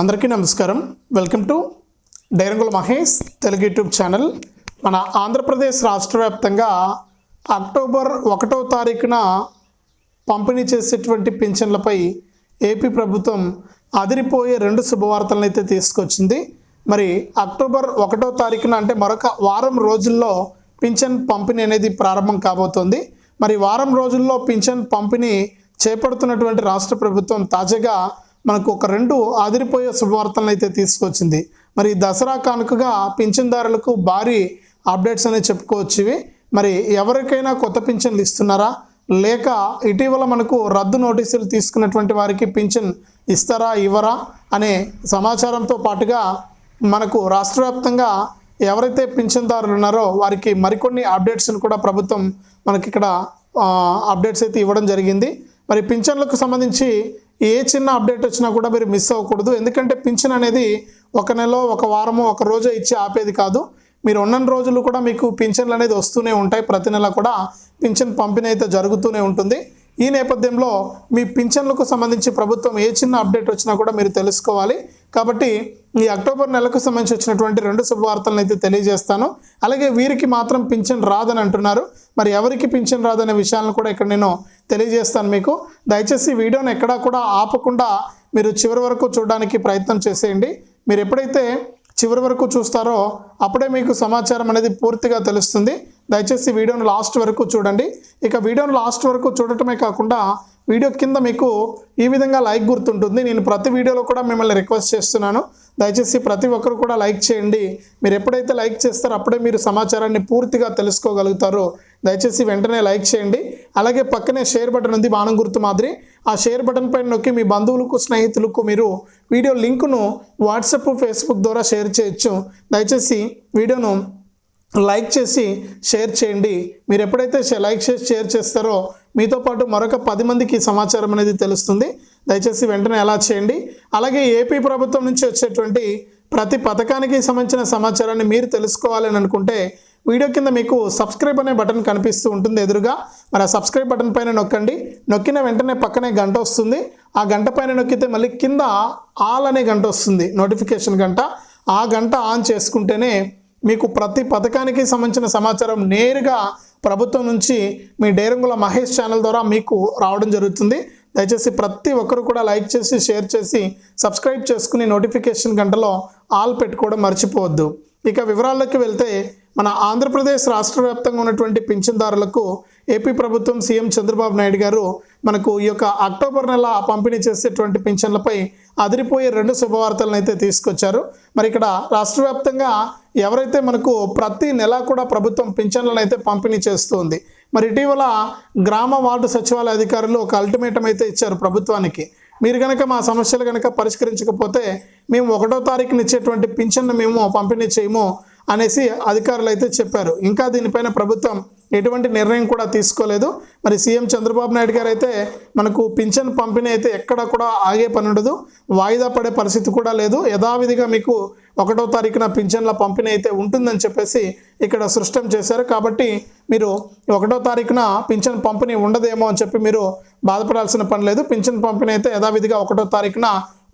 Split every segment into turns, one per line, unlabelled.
అందరికీ నమస్కారం. Welcome to డైరంగుల మహేష్ తెలుగు యూట్యూబ్ ఛానల్ మన ఆంధ్రప్రదేశ్ రాష్ట్ర వ్యాప్తంగా అక్టోబర్ ఒకటో తారీఖున పంపిణీ చేసేటువంటి పింఛన్లపై ఏపీ ప్రభుత్వం అదిరిపోయే రెండు శుభవార్తలను అయితే తీసుకొచ్చింది. మరి అక్టోబర్ ఒకటో తారీఖున అంటే మరొక వారం రోజుల్లో పింఛన్ పంపిణీ అనేది ప్రారంభం కాబోతోంది. మరి వారం రోజుల్లో పింఛన్ పంపిణీ చేపడుతున్నటువంటి రాష్ట్ర ప్రభుత్వం తాజాగా మనకు ఒక రెండు ఆదిరిపోయే శుభవార్తలను అయితే తీసుకొచ్చింది. మరి దసరా కానుకగా పింఛన్దారులకు భారీ అప్డేట్స్ అనేవి చెప్పుకోవచ్చు ఇవి. మరి ఎవరికైనా కొత్త పింఛన్లు ఇస్తున్నారా? లేక ఇటీవల మనకు రద్దు నోటీసులు తీసుకున్నటువంటి వారికి పింఛన్ ఇస్తారా ఇవ్వరా అనే సమాచారంతో పాటుగా మనకు రాష్ట్ర వ్యాప్తంగా ఎవరైతే పింఛన్దారులు ఉన్నారో వారికి మరికొన్ని అప్డేట్స్ని కూడా ప్రభుత్వం మనకి ఇక్కడ అప్డేట్స్ అయితే ఇవ్వడం జరిగింది. మరి పింఛన్లకు సంబంధించి ఏ చిన్న అప్డేట్ వచ్చినా కూడా మీరు మిస్ అవ్వకూడదు. ఎందుకంటే పింఛన్ అనేది ఒక నెల ఒక వారము ఒక రోజు ఇచ్చి ఆపేది కాదు. మీరు ఉన్న రోజులు కూడా మీకు పింఛన్లు అనేది వస్తూనే ఉంటాయి. ప్రతి నెల కూడా పింఛన్ పంపిణీ అయితే జరుగుతూనే ఉంటుంది. ఈ నేపథ్యంలో మీ పింఛన్లకు సంబంధించి ప్రభుత్వం ఏ చిన్న అప్డేట్ వచ్చినా కూడా మీరు తెలుసుకోవాలి. కాబట్టి ఈ అక్టోబర్ నెలకు సంబంధించి వచ్చినటువంటి రెండు శుభవార్తలను అయితే తెలియజేస్తాను. అలాగే వీరికి మాత్రం పింఛన్ రాదని అంటున్నారు. మరి ఎవరికి పింఛన్ రాదనే విషయాలను కూడా ఇక్కడ నేను తెలియజేస్తాను మీకు. దయచేసి వీడియోని ఎక్కడా కూడా ఆపకుండా మీరు చివరి వరకు చూడడానికి ప్రయత్నం చేసేయండి. మీరు ఎప్పుడైతే చివరి వరకు చూస్తారో అప్పుడే మీకు సమాచారం అనేది పూర్తిగా తెలుస్తుంది. దయచేసి వీడియోను లాస్ట్ వరకు చూడండి. ఇక వీడియోను లాస్ట్ వరకు చూడటమే కాకుండా వీడియో కింద మీకు ఈ విధంగా లైక్ గుర్తుంటుంది. నేను ప్రతి వీడియోలో కూడా మిమ్మల్ని రిక్వెస్ట్ చేస్తున్నాను. దయచేసి ప్రతి ఒక్కరు కూడా లైక్ చేయండి. మీరు ఎప్పుడైతే లైక్ చేస్తారో అప్పుడే మీరు సమాచారాన్ని పూర్తిగా తెలుసుకోగలుగుతారు. దయచేసి వెంటనే లైక్ చేయండి. అలాగే పక్కనే షేర్ బటన్ ఉంది బాణం గుర్తు మాదిరి. ఆ షేర్ బటన్ పైన నొక్కి మీ బంధువులకు స్నేహితులకు మీరు వీడియో లింకును వాట్సాప్ ఫేస్బుక్ ద్వారా షేర్ చేయొచ్చు. దయచేసి వీడియోను లైక్ చేసి షేర్ చేయండి. మీరు ఎప్పుడైతే షే- లైక్ చేసి షేర్ చేస్తారో మీతో పాటు మరొక పది మందికి సమాచారం అనేది తెలుస్తుంది. దయచేసి వెంటనే అలా చేయండి. అలాగే ఏపీ ప్రభుత్వం నుంచి వచ్చేటువంటి ప్రతి పథకానికి సంబంధించిన సమాచారాన్ని మీరు తెలుసుకోవాలని అనుకుంటే వీడియో కింద మీకు సబ్స్క్రైబ్ అనే బటన్ కనిపిస్తూ ఉంటుంది ఎదురుగా. మరి ఆ సబ్స్క్రైబ్ బటన్ పైన నొక్కండి. నొక్కిన వెంటనే పక్కనే గంట వస్తుంది. ఆ గంట పైన నొక్కితే మళ్ళీ కింద ఆల్ అనే గంట వస్తుంది. నోటిఫికేషన్ గంట. ఆ గంట ఆన్ చేసుకుంటేనే మీకు ప్రతి పథకానికి సంబంధించిన సమాచారం నేరుగా ప్రభుత్వం నుంచి మీ డేరంగుల మహేష్ ఛానల్ ద్వారా మీకు రావడం జరుగుతుంది. దయచేసి ప్రతి ఒక్కరు కూడా లైక్ చేసి షేర్ చేసి సబ్స్క్రైబ్ చేసుకుని నోటిఫికేషన్ గంటలో ఆల్ పెట్టుకోవడం మర్చిపోవద్దు. ఇక వివరాల్లోకి వెళ్తే మన ఆంధ్రప్రదేశ్ రాష్ట్ర వ్యాప్తంగా ఉన్నటువంటి పింఛన్దారులకు ఏపీ ప్రభుత్వం సీఎం చంద్రబాబు నాయుడు గారు మనకు ఈ యొక్క అక్టోబర్ నెల పంపిణీ చేసేటువంటి పింఛన్లపై అదిరిపోయే రెండు శుభవార్తలను అయితే తీసుకొచ్చారు. మరి ఇక్కడ రాష్ట్ర వ్యాప్తంగా ఎవరైతే మనకు ప్రతి నెల కూడా ప్రభుత్వం పింఛన్లను అయితే పంపిణీ చేస్తుంది మరి ఇటీవల గ్రామ వార్డు సచివాలయ అధికారులు ఒక అల్టిమేటం అయితే ఇచ్చారు ప్రభుత్వానికి. మీరు కనుక మా సమస్యలు కనుక పరిష్కరించకపోతే మేము ఒకటో తారీఖున ఇచ్చేటువంటి పింఛన్ను మేము పంపిణీ చేయము అనేసి అధికారులు అయితే చెప్పారు. ఇంకా దీనిపైన ప్రభుత్వం ఎటువంటి నిర్ణయం కూడా తీసుకోలేదు. మరి సీఎం చంద్రబాబు నాయుడు గారు అయితే మనకు పింఛన్ పంపిణీ అయితే ఎక్కడ కూడా ఆగే పని ఉండదు. వాయిదా పడే పరిస్థితి కూడా లేదు. యథావిధిగా మీకు ఒకటో తారీఖున పింఛన్ల పంపిణీ అయితే ఉంటుందని చెప్పేసి ఇక్కడ సృష్టం చేశారు. కాబట్టి మీరు ఒకటో తారీఖున పింఛన్ పంపిణీ ఉండదేమో అని చెప్పి మీరు బాధపడాల్సిన పని లేదు. పింఛన్ పంపిణీ అయితే యథావిధిగా ఒకటో తారీఖున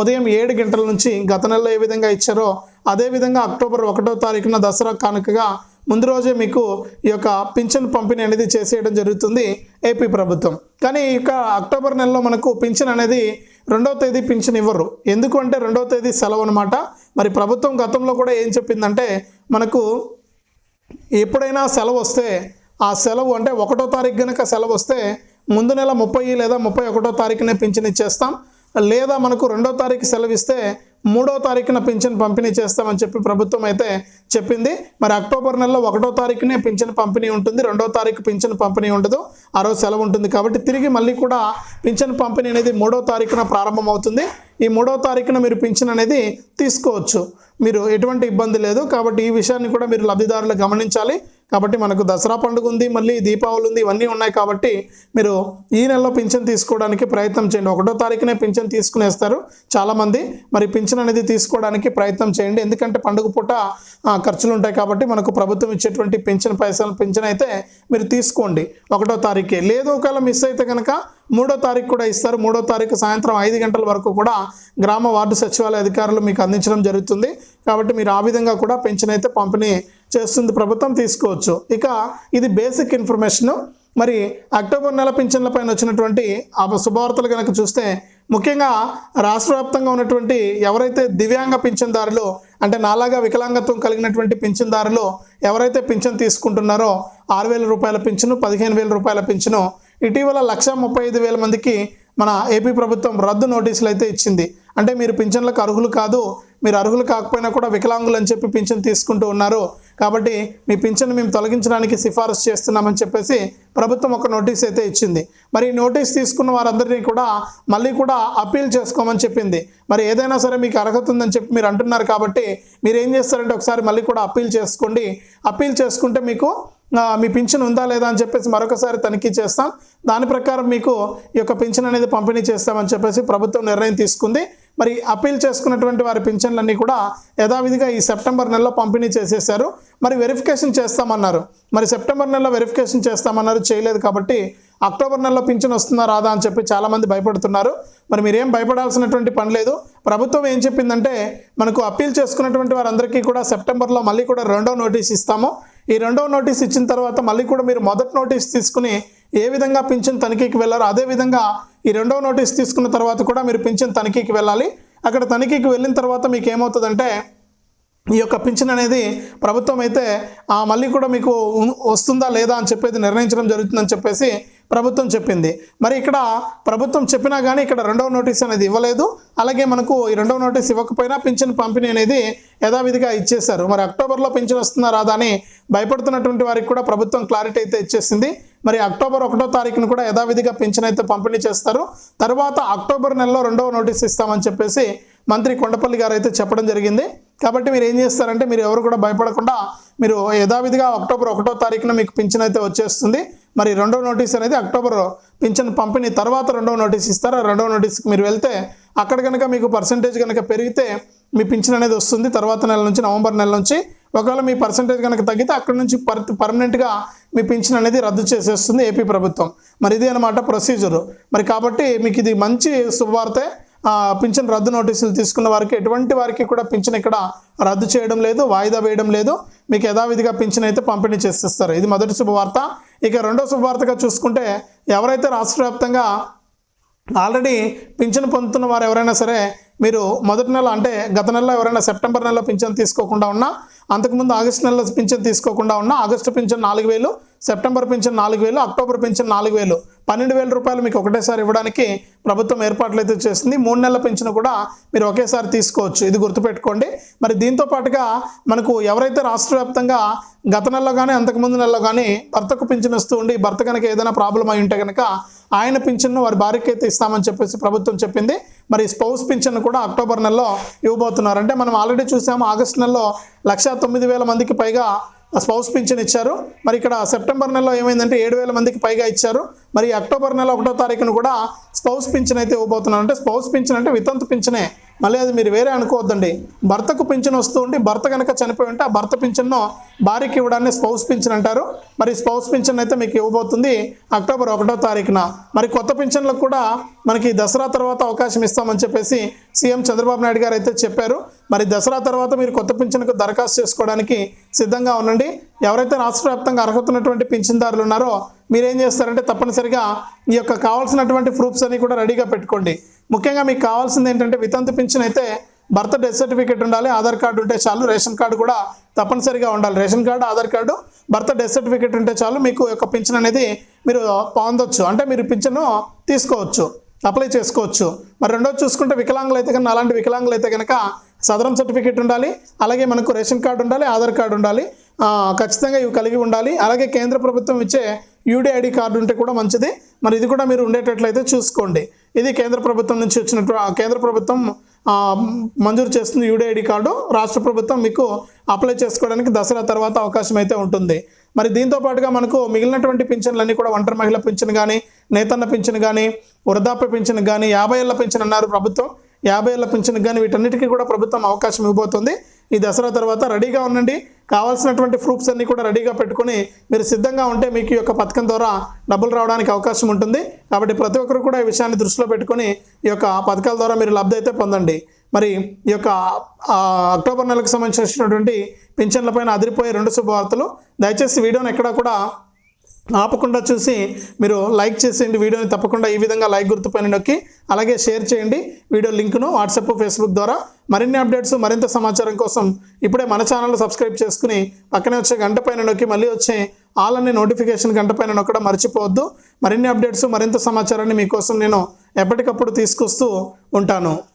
ఉదయం ఏడు గంటల నుంచి గత నెలలో ఏ విధంగా ఇచ్చారో అదే విధంగా అక్టోబర్ ఒకటో తారీఖున దసరా కానుకగా ముందు రోజే మీకు ఈ యొక్క పింఛన్ పంపిణీ అనేది చేసేయడం జరుగుతుంది ఏపీ ప్రభుత్వం. కానీ ఇక అక్టోబర్ నెలలో మనకు పింఛన్ అనేది రెండవ తేదీ పింఛన్ ఇవ్వరు. ఎందుకు అంటే రెండవ తేదీ సెలవు అనమాట మరి ప్రభుత్వం గతంలో కూడా ఏం చెప్పిందంటే మనకు ఎప్పుడైనా సెలవు వస్తే ఆ సెలవు అంటే ఒకటో తారీఖు కనుక సెలవు వస్తే ముందు నెల ముప్పై లేదా ముప్పై ఒకటో తారీఖునే పింఛన్ ఇచ్చేస్తాం. లేదా మనకు రెండో తారీఖు సెలవిస్తే మూడో తారీఖున పింఛన్ పంపిణీ చేస్తామని చెప్పి ప్రభుత్వం అయితే చెప్పింది. మరి అక్టోబర్ నెలలో ఒకటో తారీఖునే పింఛన్ పంపిణీ ఉంటుంది. రెండో తారీఖు పింఛన్ పంపిణీ ఉండదు. ఆ రోజు సెలవు ఉంటుంది కాబట్టి తిరిగి మళ్ళీ కూడా పింఛన్ పంపిణీ అనేది మూడో తారీఖున ప్రారంభమవుతుంది. ఈ మూడో తారీఖున మీరు పింఛన్ అనేది తీసుకోవచ్చు. మీరు ఎటువంటి ఇబ్బంది లేదు కాబట్టి ఈ విషయాన్ని కూడా మీరు లబ్ధిదారులు గమనించాలి. కాబట్టి మనకు దసరా పండుగ ఉంది మళ్ళీ దీపావళి ఉంది ఇవన్నీ ఉన్నాయి కాబట్టి మీరు ఈ నెలలో పింఛన్ తీసుకోవడానికి ప్రయత్నం చేయండి. ఒకటో తారీఖునే పింఛన్ తీసుకునేస్తారు చాలామంది. మరి పింఛన్ అనేది తీసుకోవడానికి ప్రయత్నం చేయండి. ఎందుకంటే పండుగ పూట ఖర్చులు ఉంటాయి కాబట్టి మనకు ప్రభుత్వం ఇచ్చేటువంటి పింఛన్ పైసలు పింఛన్ అయితే మీరు తీసుకోండి. ఒకటో తారీఖే. లేదు ఒకవేళ మిస్ అయితే కనుక మూడో తారీఖు కూడా ఇస్తారు. మూడో తారీఖు సాయంత్రం ఐదు గంటల వరకు కూడా గ్రామ వార్డు సచివాలయ అధికారులు మీకు అందించడం జరుగుతుంది. కాబట్టి మీరు ఆ విధంగా కూడా పెన్షన్ అయితే పంపిణీ చేస్తుంది ప్రభుత్వం తీసుకోవచ్చు. ఇక ఇది బేసిక్ ఇన్ఫర్మేషన్ మరి అక్టోబర్ నెల పింఛన్ల పైన వచ్చినటువంటి ఆ శుభవార్తలు కనుక చూస్తే ముఖ్యంగా రాష్ట్ర వ్యాప్తంగా ఉన్నటువంటి ఎవరైతే దివ్యాంగ పింఛన్దారులు అంటే నాలాగా వికలాంగత్వం కలిగినటువంటి పింఛన్దారులు ఎవరైతే పింఛన్ తీసుకుంటున్నారో ఆరు వేల రూపాయల పింఛను పదిహేను వేల రూపాయల పింఛను ఇటీవల లక్ష ముప్పై ఐదు వేల మందికి మన ఏపీ ప్రభుత్వం రద్దు నోటీసులు అయితే ఇచ్చింది. అంటే మీరు పింఛన్లకు అర్హులు కాదు మీరు అర్హులు కాకపోయినా కూడా వికలాంగులు అని చెప్పి పింఛన్ తీసుకుంటూ ఉన్నారు. కాబట్టి మీ పింఛను మేము తొలగించడానికి సిఫారసు చేస్తున్నామని చెప్పేసి ప్రభుత్వం ఒక నోటీస్ అయితే ఇచ్చింది. మరి ఈ నోటీస్ తీసుకున్న వారందరినీ కూడా మళ్ళీ కూడా అప్పీల్ చేసుకోమని చెప్పింది. మరి ఏదైనా సరే మీకు అర్హత ఉందని చెప్పి మీరు అంటున్నారు కాబట్టి మీరు ఏం చేస్తారంటే ఒకసారి మళ్ళీ కూడా అప్పీల్ చేసుకోండి. అప్పీల్ చేసుకుంటే మీకు మీ పింఛన్ ఉందా లేదా అని చెప్పేసి మరొకసారి తనిఖీ చేస్తాం. దాని ప్రకారం మీకు ఈ యొక్క పింఛన్ అనేది పంపిణీ చేస్తామని చెప్పేసి ప్రభుత్వం నిర్ణయం తీసుకుంది. మరి అప్పీల్ చేసుకున్నటువంటి వారి పింఛన్లన్నీ కూడా యథావిధిగా ఈ సెప్టెంబర్ నెలలో పంపిణీ చేసేసారు మరి వెరిఫికేషన్ చేస్తామన్నారు. మరి సెప్టెంబర్ నెలలో వెరిఫికేషన్ చేస్తామన్నారు. చేయలేదు కాబట్టి అక్టోబర్ నెలలో పింఛన్ వస్తుందా రాదా అని చెప్పి చాలామంది భయపడుతున్నారు. మరి మీరేం భయపడాల్సినటువంటి పని లేదు. ప్రభుత్వం ఏం చెప్పిందంటే మనకు అప్పీల్ చేసుకున్నటువంటి వారందరికీ కూడా సెప్టెంబర్లో మళ్ళీ కూడా రెండో నోటీస్ ఇస్తాము. ఈ రెండో నోటీస్ ఇచ్చిన తర్వాత మళ్ళీ కూడా మీరు మొదటి నోటీస్ తీసుకుని ఏ విధంగా పింఛన్ తనిఖీకి వెళ్ళారో అదే విధంగా ఈ రెండవ నోటీస్ తీసుకున్న తర్వాత కూడా మీరు పింఛన్ తనిఖీకి వెళ్ళాలి. అక్కడ తనిఖీకి వెళ్ళిన తర్వాత మీకు ఏమవుతుందంటే ఈ యొక్క పింఛన్ అనేది ప్రభుత్వం అయితే మళ్ళీ కూడా మీకు వస్తుందా లేదా అని చెప్పేది నిర్ణయించడం జరుగుతుందని చెప్పేసి ప్రభుత్వం చెప్పింది. మరి ఇక్కడ ప్రభుత్వం చెప్పినా కానీ ఇక్కడ రెండవ నోటీస్ అనేది ఇవ్వలేదు. అలాగే మనకు ఈ రెండవ నోటీస్ ఇవ్వకపోయినా పింఛన్ పంపిణీ అనేది యథావిధిగా ఇచ్చేశారు. మరి అక్టోబర్లో పింఛన్ వస్తుందా రాదా అని భయపడుతున్నటువంటి వారికి కూడా ప్రభుత్వం క్లారిటీ అయితే ఇచ్చేసింది. మరి అక్టోబర్ ఒకటో తారీఖున కూడా యథావిధిగా పింఛన్ అయితే పంపిణీ చేస్తారు. తర్వాత అక్టోబర్ నెలలో రెండవ నోటీస్ ఇస్తామని చెప్పేసి మంత్రి కొండపల్లి గారు అయితే చెప్పడం జరిగింది. కాబట్టి మీరు ఏం చేస్తారంటే మీరు ఎవరు కూడా భయపడకుండా మీరు యథావిధిగా అక్టోబర్ ఒకటో తారీఖున మీకు పింఛన్ అయితే వచ్చేస్తుంది. మరి రెండో నోటీస్ అనేది అక్టోబర్ పింఛన్ పంపిణీ తర్వాత రెండో నోటీస్ ఇస్తారు? ఆ రెండో నోటీస్కి మీరు వెళ్తే అక్కడ కనుక మీకు పర్సంటేజ్ కనుక పెరిగితే మీ పింఛన్ అనేది వస్తుంది. తర్వాత నెల నుంచి నవంబర్ నెల నుంచి ఒకవేళ మీ పర్సంటేజ్ కనుక తగ్గితే అక్కడ నుంచి పర్ పర్మనెంట్గా మీ పింఛన్ అనేది రద్దు చేసేస్తుంది ఏపీ ప్రభుత్వం. మరి ఇది అనమాట ప్రొసీజరు మరి కాబట్టి మీకు ఇది మంచి శుభవార్తే. ఆ, పింఛన్ రద్దు నోటీసులు తీసుకున్న వారికి ఎటువంటి వారికి కూడా పింఛన్ ఇక్కడ రద్దు చేయడం లేదు వాయిదా వేయడం లేదు. మీకు యథావిధిగా పింఛన్ అయితే పంపిణీ చేసేస్తారు. ఇది మొదటి శుభవార్త. ఇక రెండో శుభవార్తగా చూసుకుంటే ఎవరైతే రాష్ట్ర వ్యాప్తంగా ఆల్రెడీ పింఛన్ పొందుతున్న వారు ఎవరైనా సరే మీరు మొదటి నెల అంటే గత నెలలో ఎవరైనా సెప్టెంబర్ నెలలో పింఛన్ తీసుకోకుండా ఉన్నా అంతకుముందు ఆగస్టు నెలలో పింఛన్ తీసుకోకుండా ఉన్నా ఆగస్టు పింఛన్ నాలుగు వేలు సెప్టెంబర్ పింఛన్ నాలుగు వేలు అక్టోబర్ పింఛన్ నాలుగు వేలు. పన్నెండు వేల రూపాయలు మీకు ఒకటేసారి ఇవ్వడానికి ప్రభుత్వం ఏర్పాట్లు అయితే చేసింది మూడు నెలల పెంచిన కూడా మీరు ఒకేసారి తీసుకోవచ్చు. ఇది గుర్తుపెట్టుకోండి. మరి దీంతో పాటుగా మనకు ఎవరైతే రాష్ట్ర వ్యాప్తంగా గత నెలలో కానీ అంతకుముందు నెలలో కానీ భర్తకు పింఛన్ వస్తూ ఉండి భర్త కనుక ఏదైనా ప్రాబ్లం అయి ఉంటే కనుక ఆయన పింఛన్ను వారి భార్యకి అయితే ఇస్తామని చెప్పేసి ప్రభుత్వం చెప్పింది. మరి స్పౌస్ పింఛన్ కూడా అక్టోబర్ నెలలో ఇవ్వబోతున్నారు. అంటే మనం ఆల్రెడీ చూసాము ఆగస్టు నెలలో లక్షా తొమ్మిది వేల మందికి పైగా స్పౌస్ పింఛన్ ఇచ్చారు. మరి ఇక్కడ సెప్టెంబర్ నెలలో ఏమైందంటే ఏడు వేల మందికి పైగా ఇచ్చారు. మరి అక్టోబర్ నెల ఒకటో తారీఖున కూడా స్పౌస్ పింఛన్ అయితే ఇవ్వబోతున్నారు అంటే స్పౌస్ పింఛన్ అంటే వితంతు పింఛనే. మళ్ళీ అది మీరు వేరే అనుకోవద్దండి. భర్తకు పింఛన్ వస్తూ ఉండి భర్త కనుక చనిపోయి ఉంటే ఆ భర్త పింఛన్ను భార్యకి ఇవ్వడాన్ని స్పౌస్ పింఛన్ అంటారు. మరి స్పౌస్ పింఛన్ అయితే మీకు ఇవ్వబోతుంది అక్టోబర్ ఒకటో తారీఖున. మరి కొత్త పింఛన్లకు కూడా మనకి దసరా తర్వాత అవకాశం ఇస్తామని చెప్పేసి సీఎం చంద్రబాబు నాయుడు గారు అయితే చెప్పారు. మరి దసరా తర్వాత మీరు కొత్త పింఛన్కు దరఖాస్తు చేసుకోవడానికి సిద్ధంగా ఉండండి. ఎవరైతే రాష్ట్ర వ్యాప్తంగా అర్హత ఉన్నటువంటి పింఛన్దారులు ఉన్నారో మీరేం చేస్తారంటే తప్పనిసరిగా ఈ యొక్క కావాల్సినటువంటి ప్రూఫ్స్ అన్ని కూడా రెడీగా పెట్టుకోండి. ముఖ్యంగా మీకు కావాల్సింది ఏంటంటే వితంతు పింఛన్ అయితే బర్త్ డెత్ సర్టిఫికేట్ ఉండాలి ఆధార్ కార్డు ఉంటే చాలు రేషన్ కార్డు కూడా తప్పనిసరిగా ఉండాలి. Ration card Aadhaar card birth death certificate ఉంటే చాలు మీకు యొక్క పింఛన్ అనేది మీరు పొందొచ్చు. అంటే మీరు పింఛను తీసుకోవచ్చు అప్లై చేసుకోవచ్చు. మరి రెండోది చూసుకుంటే వికలాంగులు అయితే కనుక అలాంటి వికలాంగులు అయితే కనుక సదరం సర్టిఫికేట్ ఉండాలి అలాగే మనకు రేషన్ కార్డు ఉండాలి ఆధార్ కార్డు ఉండాలి. ఖచ్చితంగా ఇవి కలిగి ఉండాలి. అలాగే కేంద్ర ప్రభుత్వం ఇచ్చే యూడిఐడి కార్డు ఉంటే కూడా మంచిది. మరి ఇది కూడా మీరు ఉండేటట్లయితే చూసుకోండి. ఇది కేంద్ర ప్రభుత్వం నుంచి వచ్చినట్టు కేంద్ర ప్రభుత్వం మంజూరు చేస్తుంది యూడిఐడి కార్డు. రాష్ట్ర ప్రభుత్వం మీకు అప్లై చేసుకోవడానికి దసరా తర్వాత అవకాశం అయితే ఉంటుంది. మరి దీంతో పాటుగా మనకు మిగిలినటువంటి పింఛన్లన్నీ కూడా ఒంటరి మహిళ పింఛన్ కానీ నేతన్న పింఛన్ కానీ వృద్ధాప్య పింఛన్ కానీ యాభై ఏళ్ళ పింఛన్ అన్నారు ప్రభుత్వం. యాభై ఏళ్ళ పింఛన్ కానీ వీటన్నిటికీ కూడా ప్రభుత్వం అవకాశం ఇవ్వబోతుంది. ఈ దసరా తర్వాత రెడీగా ఉండండి. కావాల్సినటువంటి ప్రూఫ్స్ అన్నీ కూడా రెడీగా పెట్టుకొని మీరు సిద్ధంగా ఉంటే మీకు ఈ యొక్క పథకం ద్వారా డబ్బులు రావడానికి అవకాశం ఉంటుంది. కాబట్టి ప్రతి ఒక్కరు కూడా ఈ విషయాన్ని దృష్టిలో పెట్టుకొని ఈ యొక్క పథకాల ద్వారా మీరు లబ్ధి అయితే పొందండి. మరి ఈ యొక్క అక్టోబర్ నెలకు సంబంధించినటువంటి పింఛన్లపైన అదిరిపోయే రెండు శుభవార్తలు. దయచేసి వీడియోని ఎక్కడా కూడా ఆపకుండా చూసి మీరు లైక్ చేసేయండి వీడియోని తప్పకుండా ఈ విధంగా లైక్ గుర్తుపైన నొక్కి అలాగే షేర్ చేయండి. వీడియో లింక్ను వాట్సాప్ ఫేస్బుక్ ద్వారా మరిన్ని అప్డేట్స్ మరింత సమాచారం కోసం ఇప్పుడే మన ఛానల్ సబ్స్క్రైబ్ చేసుకుని పక్కనే వచ్చే గంట పైన నొక్కి మళ్ళీ వచ్చే ఆల్ అనే నోటిఫికేషన్ గంట పైన నొక్కడం మర్చిపోవద్దు. మరిన్ని అప్డేట్స్ మరింత సమాచారాన్ని మీకోసం నేను ఎప్పటికప్పుడు తీసుకొస్తూ ఉంటాను.